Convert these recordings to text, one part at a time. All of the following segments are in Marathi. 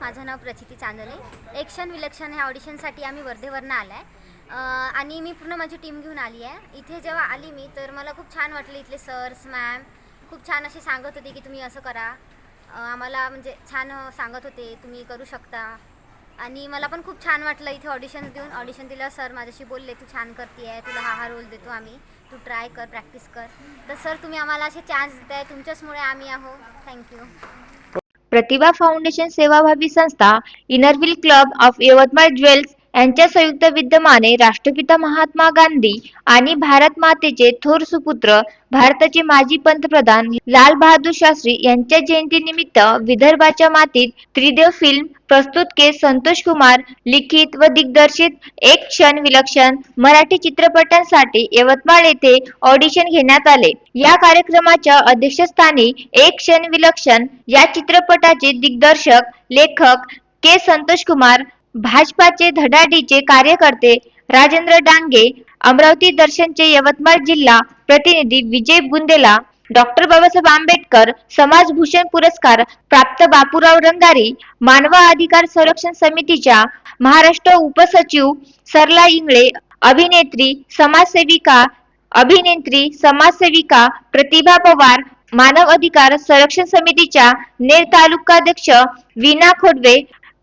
माझं नाव प्रचिती चांदणे. एक्शन विलक्षण ह्या ऑडिशनसाठी आम्ही वर्धेवरनं आला आहे आणि मी पूर्ण माझी टीम घेऊन आली आहे. इथे जेव्हा आली मी तर मला खूप छान वाटलं इथले सर्स मॅम खूप छान असे सांगत होते की तुम्ही असं करा. आम्हाला म्हणजे छान सांगत होते तुम्ही करू शकता. आणि मला पण खूप छान वाटलं इथे ऑडिशन देऊन. ऑडिशन दिलं सर माझ्याशी बोलले तू छान करते आहे तुला हा हा रोल देतो आम्ही. तू ट्राय कर प्रॅक्टिस कर. तर सर तुम्ही आम्हाला असे चान्स देत आहे तुमच्याचमुळे आम्ही आहो थँक्यू प्रतिभा फाउंडेशन सेवाभावी संस्था Inner Wheel club of Yavatmal jewels यांच्या संयुक्त विद्यमाने राष्ट्रपिता महात्मा गांधी आणि भारत मातेचे थोर सुपुत्र भारताचे माजी पंतप्रधान लाल बहादूर शास्त्री यांच्या जयंतीनिमित्त विदर्भाच्या मातीत त्रिदेव फिल्म प्रस्तुत के. संतोष कुमार लिखित व दिग्दर्शित एक क्षण विलक्षण मराठी चित्रपटांसाठी यवतमाळ येथे ऑडिशन घेण्यात आले. या कार्यक्रमाच्या अध्यक्षस्थानी एक क्षण विलक्षण या चित्रपटाचे दिग्दर्शक लेखक के. संतोष कुमार भाजपाचे धडाडीचे कार्यकर्ते राजेंद्र डांगे अमरावती दर्शनचे यवतमाळ जिल्हा प्रतिनिधी विजय बुंदेला डॉक्टर बाबासाहेब आंबेडकर समाजभूषण पुरस्कार प्राप्त बापूराव रंगारी मानव अधिकार संरक्षण समितीच्या महाराष्ट्र उपसचिव सरला इंगळे अभिनेत्री समाजसेविका अभिनेत्री समाजसेविका प्रतिभा पवार मानव अधिकार संरक्षण समितीच्या नेर तालुकाध्यक्ष वीणा खोडवे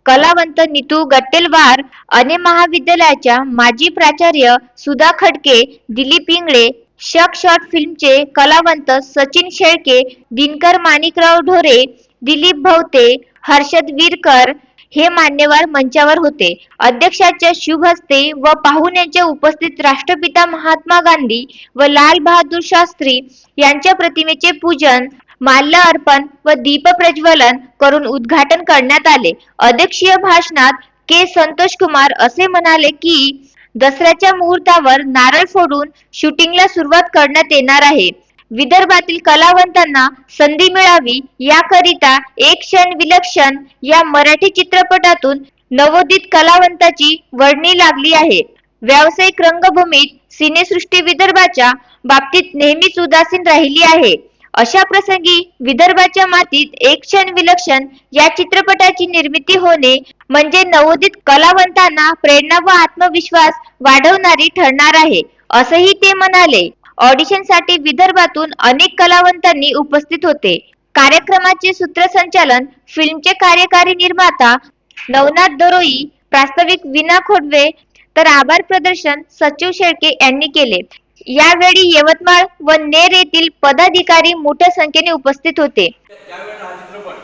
कलावंत नितू गट्टेलवार अने महाविद्यालयाच्या माजी प्राचार्य सुधा खडके दिलीप इंगळे शक शॉर्ट फिल्मचे कलावंत सचिन शेळके दिनकर माणिकराव ढोरे दिलीप भवते हर्षद वीरकर हे मान्यवर मंचावर होते. अध्यक्षाच्या शुभ हस्ते व पाहुण्यांच्या उपस्थित राष्ट्रपिता महात्मा गांधी व लाल बहादूर शास्त्री यांच्या प्रतिमेचे पूजन माल्य अर्पण व दीप प्रज्वलन करून उद्घाटन करण्यात आले. अध्यक्षीय भाषणात के. संतोष कुमार असे म्हणाले की दसऱ्याच्या मुहूर्तावर नारळ फोडून शूटिंगला सुरुवात करण्यात येणार आहे. विदर्भातील कलावंतांना संधी मिळावी याकरिता एक क्षण विलक्षण या मराठी चित्रपटातून नवोदित कलावंताची वर्णी लागली आहे. व्यावसायिक रंगभूमीत सिनेसृष्टी विदर्भाच्या बाबतीत नेहमीच उदासीन राहिली आहे. अशा प्रसंगी विदर्भाच्या मातीत एक क्षण विलक्षण या चित्रपटाची निर्मिती होणे म्हणजे नवोदित कलावंतांना प्रेरणा व आत्मविश्वास वाढवणारी ठरणार आहे असंही ते म्हणाले. ऑडिशनसाठी विदर्भातून अनेक कलावंतांनी उपस्थित होते. कार्यक्रमाचे सूत्रसंचालन फिल्मचे कार्यकारी निर्माता नवनाथ दरोई प्रास्ताविक विना खोडवे तर आभार प्रदर्शन सचिव शेळके यांनी केले. यावेळी यवतमाळ व नेर येथील पदाधिकारी मोठ्या संख्येने उपस्थित होते. त्यावेळेला हा चित्रपट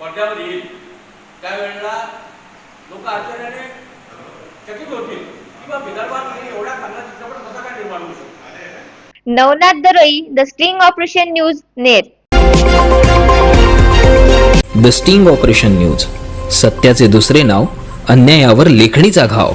पडद्यावर येईल. त्यावेळेला लोक आश्चर्याने चकित होतील. की बा विदर्भात एवढा चांगला चित्रपट कसा काय निर्माण होऊ शकतो? Navnath Daroi the sting operation news Ner. The sting operation news सत्याचे दुसरे नाव अन्यायावर लेखणीचा घाव.